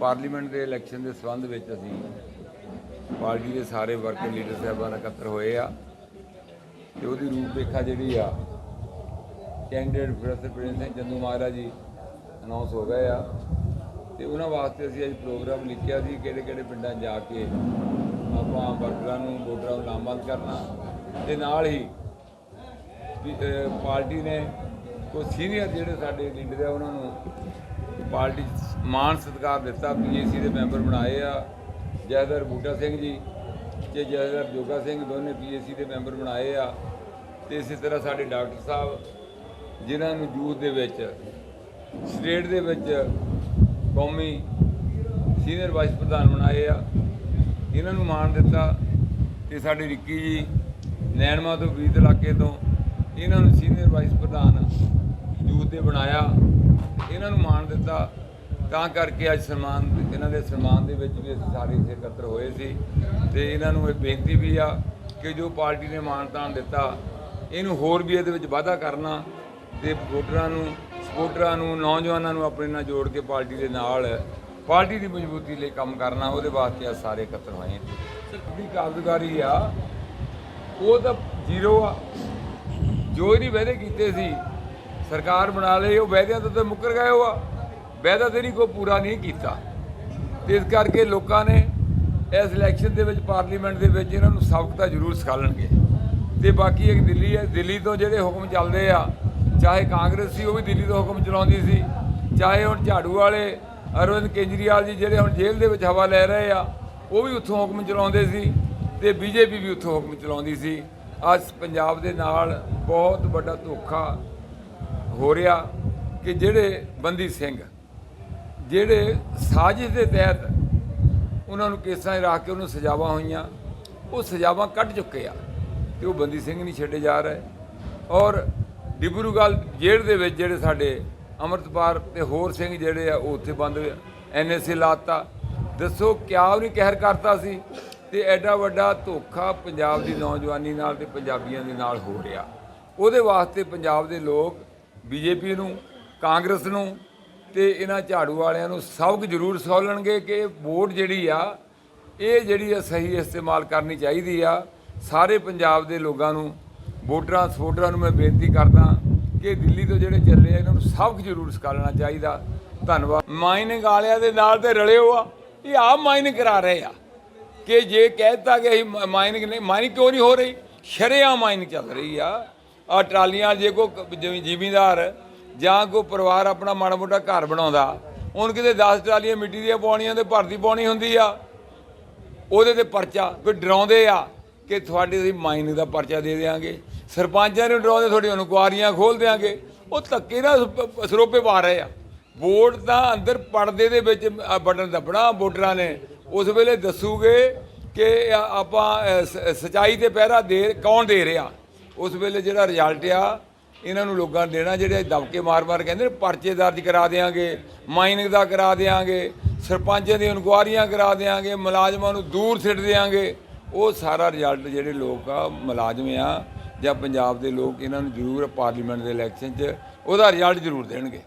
Parliament ਦੇ election ਦੇ ਸੰਬੰਧ ਵਿੱਚ ਅਸੀਂ ਪਾਰਟੀ ਦੇ ਸਾਰੇ ਵਰਕਰ ਲੀਡਰ ਸਾਹਿਬਾਨ ਇਕੱਤਰ ਹੋਏ ਆ। ਤੇ ਉਹਦੀ ਰੂਪਰੇਖਾ ਜਿਹੜੀ ਆ, candidate professor Prince Singh Chandu Maharaj ji announce ਹੋ ਗਏ ਆ। ਤੇ ਉਹਨਾਂ ਵਾਸਤੇ ਅਸੀਂ ਅੱਜ ਪ੍ਰੋਗਰਾਮ ਲਿਖਿਆ ਸੀ ਕਿਹੜੇ ਕਿਹੜੇ ਪਿੰਡਾਂ 'ਚ ਜਾ ਕੇ ਆਪਾਂ ਵਰਕਰਾਂ ਨੂੰ, ਵੋਟਰਾਂ ਨੂੰ ਨਾਮਜ਼ਦ ਕਰਨਾ। ਤੇ ਨਾਲ ਹੀ ਪਾਰਟੀ ਨੇ ਕੋਈ ਸੀਨੀਅਰ ਜਿਹੜੇ ਸਾਡੇ ਲੀਡਰ ਆ, ਉਹਨਾਂ ਨੂੰ ਪਾਰਟੀ 'ਚ ਮਾਣ ਸਤਿਕਾਰ ਦਿੱਤਾ ਪੀਏਸੀ ਦੇ ਮੈਂਬਰ ਬਣਾਏ ਆ, ਜੈਦਰ ਬੂਟਾ ਸਿੰਘ ਜੀ ਤੇ ਜੈਦਰ ਜੋਗਾ ਸਿੰਘ ਦੋਨੇ ਪੀਏਸੀ ਦੇ ਮੈਂਬਰ ਬਣਾਏ ਆ ਤੇ ਇਸੇ ਤਰ੍ਹਾਂ ਸਾਡੇ ਡਾਕਟਰ ਸਾਹਿਬ, ਜਿਨ੍ਹਾਂ ਨੂੰ ਯੂਥ ਦੇ ਵਿੱਚ, ਸਟੇਟ ਦੇ ਵਿੱਚ ਕੌਮੀ ਸੀਨੀਅਰ ਵਾਈਸ ਪ੍ਰਧਾਨ ਬਣਾਏ ਆ ਇਹਨਾਂ ਨੂੰ ਮਾਣ ਦਿੱਤਾ ਤੇ ਸਾਡੇ ਰਿੱਕੀ ਜੀ ਨੈਣਮਾ ਤੋਂ ਬੀਤ ਇਲਾਕੇ ਤੋਂ, ਇਹਨਾਂ ਨੂੰ ਸੀਨੀਅਰ ਵਾਈਸ ਪ੍ਰਧਾਨ ਯੂਥ ਬਣਾਇਆ, ਇਹਨਾਂ ਨੂੰ ਮਾਣ ਦਿੱਤਾ। ਤਾਂ ਕਰਕੇ ਅੱਜ ਸਨਮਾਨ, ਇਹਨਾਂ ਦੇ ਸਨਮਾਨ ਦੇ ਵਿੱਚ ਵੀ ਅਸੀਂ ਸਾਰੇ ਇੱਥੇ ਇਕੱਤਰ ਹੋਏ ਸੀ। ਤੇ ਇਹਨਾਂ ਨੂੰ ਇਹ ਬੇਨਤੀ ਵੀ ਆ ਕਿ ਜੋ ਪਾਰਟੀ ਨੇ ਮਾਨਤਾਨ ਦਿੱਤਾ, ਇਹਨੂੰ ਹੋਰ ਵੀ ਇਹਦੇ ਵਿੱਚ ਵਾਧਾ ਕਰਨਾ ਤੇ ਵੋਟਰਾਂ ਨੂੰ ਸਪੋਰਟਰਾਂ ਨੂੰ, ਨੌਜਵਾਨਾਂ ਨੂੰ ਆਪਣੇ ਨਾਲ ਜੋੜ ਕੇ ਪਾਰਟੀ ਦੇ ਨਾਲ, ਪਾਰਟੀ ਦੀ ਮਜ਼ਬੂਤੀ ਲਈ ਕੰਮ ਕਰਨਾ, ਉਹਦੇ ਵਾਸਤੇ ਅੱਜ ਸਾਰੇ ਇਕੱਤਰ ਹੋਏ ਹਾਂ। ਕਾਰਜਕਾਰੀ ਆ। ਉਹ ਤਾਂ ਜ਼ੀਰੋ ਆ। ਜੋ ਇਹਨੇ ਵਾਅਦੇ ਕੀਤੇ ਸੀ ਸਰਕਾਰ ਬਣਾ ਲਈ, ਉਹ ਵਾਅਦਿਆਂ ਤੋਂ ਤਾਂ ਮੁੱਕਰ ਗਏ ਉਹ ਆ। ਵਾਅਦਾ ਤੇ ਨਹੀਂ ਕੋਈ ਪੂਰਾ ਨਹੀਂ ਕੀਤਾ। ਤੇ ਇਸ ਕਰਕੇ ਲੋਕਾਂ ਨੇ ਇਸ ਇਲੈਕਸ਼ਨ ਦੇ ਵਿੱਚ ਪਾਰਲੀਮੈਂਟ ਦੇ ਵਿੱਚ ਇਹਨਾਂ ਨੂੰ ਸਬਕ ਤਾਂ ਜ਼ਰੂਰ ਸਿਖਾਲਣਗੇ ਤੇ ਬਾਕੀ ਇੱਕ ਦਿੱਲੀ ਹੈ, ਦਿੱਲੀ ਤੋਂ ਜਿਹੜੇ ਹੁਕਮ ਚੱਲਦੇ ਆ, ਚਾਹੇ ਕਾਂਗਰਸ ਸੀ, ਉਹ ਵੀ ਦਿੱਲੀ ਤੋਂ ਹੁਕਮ ਚਲਾਉਂਦੀ ਸੀ। ਚਾਹੇ ਹੁਣ ਝਾੜੂ ਵਾਲੇ ਅਰਵਿੰਦ ਕੇਜਰੀਵਾਲ ਜੀ ਜਿਹੜੇ ਹੁਣ ਜੇਲ੍ਹ ਦੇ ਵਿੱਚ ਹਵਾ ਲੈ ਰਹੇ ਆ, ਉਹ ਵੀ ਉੱਥੋਂ ਹੁਕਮ ਚਲਾਉਂਦੇ ਸੀ ਤੇ ਬੀਜੇਪੀ ਵੀ ਉੱਥੋਂ ਹੁਕਮ ਚਲਾਉਂਦੀ ਸੀ। ਅੱਜ ਪੰਜਾਬ ਦੇ ਨਾਲ ਬਹੁਤ ਵੱਡਾ ਧੋਖਾ ਹੋ ਰਿਹਾ ਕਿ ਜਿਹੜੇ ਬੰਦੀ ਸਿੰਘ, ਜਿਹੜੇ ਸਾਜ਼ਿਸ਼ ਦੇ ਤਹਿਤ ਉਹਨਾਂ ਨੂੰ ਕੇਸਾਂ 'ਚ ਰੱਖ ਕੇ ਉਹਨੂੰ ਸਜ਼ਾਵਾਂ ਹੋਈਆਂ, ਉਹ ਸਜ਼ਾਵਾਂ ਕੱਢ ਚੁੱਕੇ ਆ ਤੇ ਉਹ ਬੰਦੀ ਸਿੰਘ ਨਹੀਂ ਛੱਡੇ ਜਾ ਰਹੇ। ਔਰ ਡਿਬਰੂਗੜ੍ਹ ਜੇਲ੍ਹ ਦੇ ਵਿੱਚ ਜਿਹੜੇ ਸਾਡੇ ਅੰਮ੍ਰਿਤਪਾਲ ਤੇ ਹੋਰ ਸਿੰਘ ਜਿਹੜੇ ਆ, ਉਹ ਉੱਥੇ ਬੰਦ ਐਨਐਸਏ ਲਾਤਾ। ਦੱਸੋ ਕਿਆ ਉਹਨੇ ਕਹਿਰ ਕਰਤਾ ਸੀ? ਤੇ ਐਡਾ ਵੱਡਾ ਧੋਖਾ ਪੰਜਾਬ ਦੀ ਨੌਜਵਾਨੀ ਨਾਲ ਤੇ ਪੰਜਾਬੀਆਂ ਦੇ ਨਾਲ ਹੋ ਰਿਹਾ। ਉਹਦੇ ਵਾਸਤੇ ਪੰਜਾਬ ਦੇ ਲੋਕ ਬੀਜੇਪੀ ਨੂੰ, ਕਾਂਗਰਸ ਨੂੰ ਤੇ ਇਹਨਾਂ ਝਾੜੂ ਵਾਲਿਆਂ ਨੂੰ ਸਬਕ ਜ਼ਰੂਰ ਸਿਖਾਉਣਗੇ ਕਿ ਵੋਟ ਜਿਹੜੀ ਆ, ਇਹ ਜਿਹੜੀ ਆ ਸਹੀ ਇਸਤੇਮਾਲ ਕਰਨੀ ਚਾਹੀਦੀ ਆ। ਸਾਰੇ ਪੰਜਾਬ ਦੇ ਲੋਕਾਂ ਨੂੰ, ਵੋਟਰਾਂ ਸਪੋਰਟਰਾਂ ਨੂੰ ਮੈਂ ਬੇਨਤੀ ਕਰਦਾ ਕਿ ਦਿੱਲੀ ਤੋਂ ਜਿਹੜੇ ਚੱਲੇ ਆ, ਇਹਨਾਂ ਨੂੰ ਸਬਕ ਜ਼ਰੂਰ ਸਿਖਾਲਣਾ ਚਾਹੀਦਾ। ਧੰਨਵਾਦ। ਮਾਈਨਿੰਗ ਵਾਲਿਆਂ ਦੇ ਨਾਲ ਤੇ ਰਲੇ ਹੋ ਆ ਇਹ ਆਪ ਮਾਈਨਿੰਗ ਕਰਾ ਰਹੇ ਆ। ਕਿ ਜੇ ਕਹਿਤਾ ਕਿ ਅਸੀਂ ਮਾਈਨਿੰਗ ਨਹੀਂ, ਮਾਈਨਿੰਗ ਕਿਉਂ ਨਹੀਂ ਹੋ ਰਹੀ? ਸ਼ਰੇਆਮ ਮਾਈਨਿੰਗ ਚੱਲ ਰਹੀ ਆ। ਆ ਟਰਾਲੀਆਂ ਜੇ ਕੋ ਜਿਵੇਂ ਜ਼ਿਮੀਂਦਾਰ ਜਾਂ ਕੋ ਪਰਿਵਾਰ ਆਪਣਾ ਮਾੜਾ ਮੋਟਾ ਘਰ ਬਣਾਉਂਦਾ ਹੁਣ ਕਿਤੇ 10 ਟਰਾਲੀਆਂ ਮਿੱਟੀ ਦੀਆਂ ਪਾਉਣੀਆਂ ਤੇ ਭਰਤੀ ਪਾਉਣੀ ਹੁੰਦੀ ਆ। ਉਹਦੇ ਤੇ ਪਰਚਾ ਕੋਈ ਡਰਾਉਂਦੇ ਆ ਕਿ ਤੁਹਾਡੇ ਅਸੀਂ ਮਾਈਨਿੰਗ ਦਾ ਪਰਚਾ ਦੇ ਦੇਵਾਂਗੇ ਸਰਪੰਚਾਂ ਨੂੰ ਡਰਾਉਂਦੇ ਤੁਹਾਡੀ ਇਨਕੁਆਰੀਆਂ ਖੋਲ ਦੇਵਾਂਗੇ ਉਹ ਧੱਕੇ ਨਾਲ ਸ- ਸਰੋਪੇ ਪਾ ਰਹੇ ਆ। ਵੋਟ ਤਾਂ ਅੰਦਰ ਪਰਦੇ ਦੇ ਵਿੱਚ ਬਟਨ ਦੱਬਣਾ ਵੋਟਰਾਂ ਨੇ। ਉਸ ਵੇਲੇ ਦੱਸੂਗੇ ਕਿ ਆਪਾਂ ਸ- ਸਚਾਈ ਤੇ ਪਹਿਰਾ ਦੇ, ਕੌਣ ਦੇ ਰਿਹਾ? ਉਸ ਵੇਲੇ ਜਿਹੜਾ ਰਿਜ਼ਲਟ ਆ, ਇਹਨਾਂ ਨੂੰ ਲੋਕਾਂ ਨੂੰ ਦੇਣਾ, ਜਿਹੜੇ ਦਬਕੇ ਮਾਰ-ਮਾਰ ਕਹਿੰਦੇ ਨੇ, ਪਰਚੇ ਦਰਜ ਕਰਾ ਦੇਾਂਗੇ ਮਾਈਨਿੰਗ ਦਾ ਕਰਾ ਦੇਾਂਗੇ ਸਰਪੰਚਾਂ ਦੀਆਂ ਇਨਕੁਆਰੀਆਂ ਕਰਾ ਦੇਾਂਗੇ ਮੁਲਾਜ਼ਮਾਂ ਨੂੰ ਦੂਰ ਸਿੱਟ ਦੇਾਂਗੇ ਉਹ ਸਾਰਾ ਰਿਜ਼ਲਟ ਜਿਹੜੇ ਲੋਕ ਆ, ਮੁਲਾਜ਼ਮ ਆ, ਜਾਂ ਪੰਜਾਬ ਦੇ ਲੋਕ ਇਹਨਾਂ ਨੂੰ ਜ਼ਰੂਰ ਪਾਰਲੀਮੈਂਟ ਦੇ ਇਲੈਕਸ਼ਨ 'ਚ ਉਹਦਾ ਰਿਜ਼ਲਟ ਜ਼ਰੂਰ ਦੇਣਗੇ।